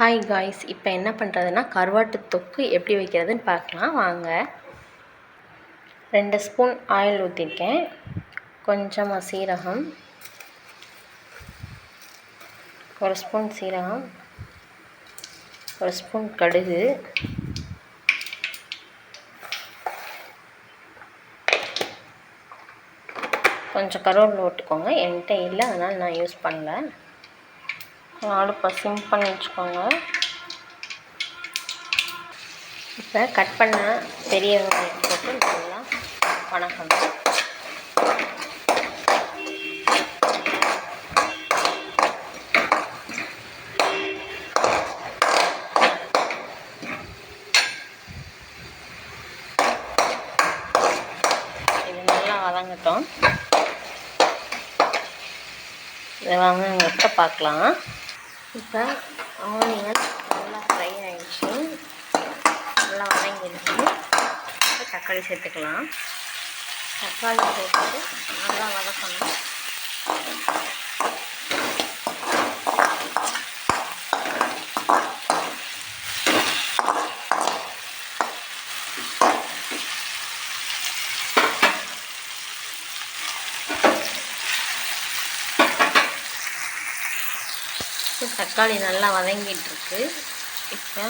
Hi guys இப்போ என்ன பண்ணுறதுன்னா கருவாட்டு தொக்கு எப்படி வைக்கிறதுன்னு பார்க்கலாம். வாங்க. ரெண்டு ஸ்பூன் ஆயில் ஊற்றிருக்கேன் கொஞ்சமாக சீரகம். ஒரு ஸ்பூன் சீரகம். ஒரு ஸ்பூன் கடுகு. கொஞ்சம் கருவேப்பிலை விட்டுக்கோங்க என்கிட்ட இல்லை அதனால் நான் யூஸ் பண்ணல. அடுப்பை சிம் பண்ணி வச்சுக்கோங்க இப்போ கட் பண்ண பெரிய வெங்காயம் போட்டு நல்லா வணக்கணும். இது நல்லா வதங்கட்டும். இதை வாங்க எங்கள் பார்க்கலாம்? இப்போ ஆனியன் நல்லா ஃப்ரை ஆகிடுச்சு நல்லா வதங்கிடுச்சு. இப்போ தக்காளி சேர்த்துக்கலாம். தக்காளி சேர்த்துட்டு நல்லா வதக்கணும். தக்காளி நல்லா வதங்கிட்டுருக்கு. இப்போ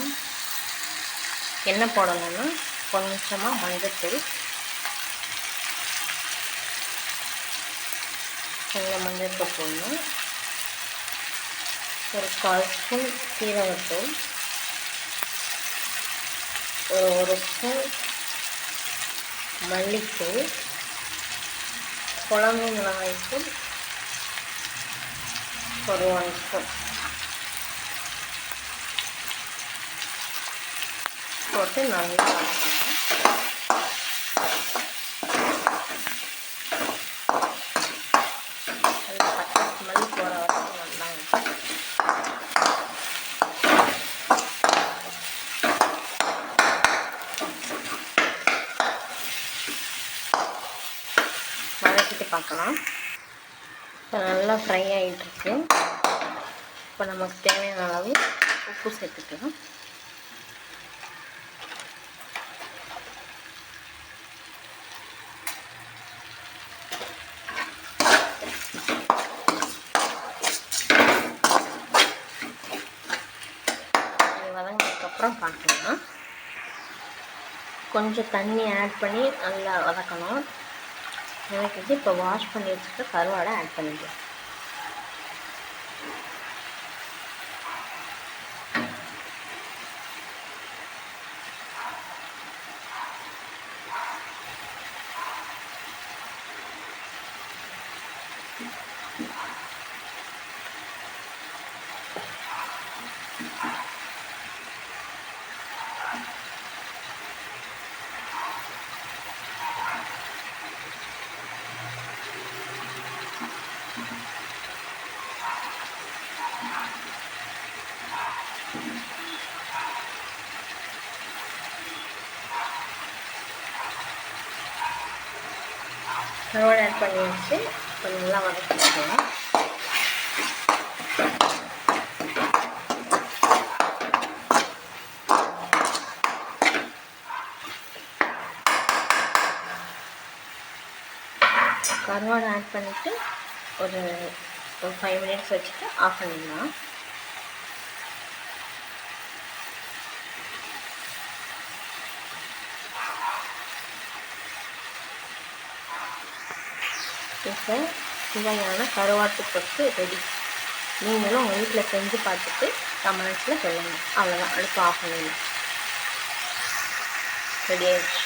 என்ன போடணும்னா கொஞ்சமாக மஞ்சத்தூள் கொஞ்சம் மஞ்சத்தூள் போடணும். ஒரு கால் ஸ்பூன் சீரகத்தூள் ஒரு ஒரு ஸ்பூன் மல்லித்தூள் குழம்பு மிளகாய்த்தூள் ஒரு ஒன் ஸ்பூன். போட்டு நல்லா வளர்க்கணும் போகிற நல்லா வதக்கிட்டு பார்க்கலாம். இப்போ நல்லா ஃப்ரை ஆகிட்டுருக்கு இப்போ நமக்கு தேவையான அளவு உப்பு சேர்த்துக்கலாம். அப்புறம் பார்க்கலாம். கொஞ்சம் தண்ணி ஆட் பண்ணி நல்லா வதக்கணும். எனக்கு இப்போ வாஷ் பண்ணி வச்சுட்டு கருவாடை ஆட் பண்ணிக்கலாம் கருவாடு ஆட் பண்ணி வச்சு கொஞ்சம் நல்லா வதக்கிக்கலாம் கருவாடு ஆட் பண்ணிவிட்டு ஒரு ஒரு ஃபைவ் மினிட்ஸ் வச்சுட்டு ஆஃப் பண்ணிடலாம். இப்போ சுவையான கருவாட்டு தொக்கு ரெடி நீங்களும் உங்கள் வீட்டில் செஞ்சு பார்த்துட்டு கமெண்ட்ஸில் சொல்லுங்கள் அவ்வளோதான் அடுப்பு ஆஃப் பண்ணிடலாம் ரெடி ஆயிடுச்சு.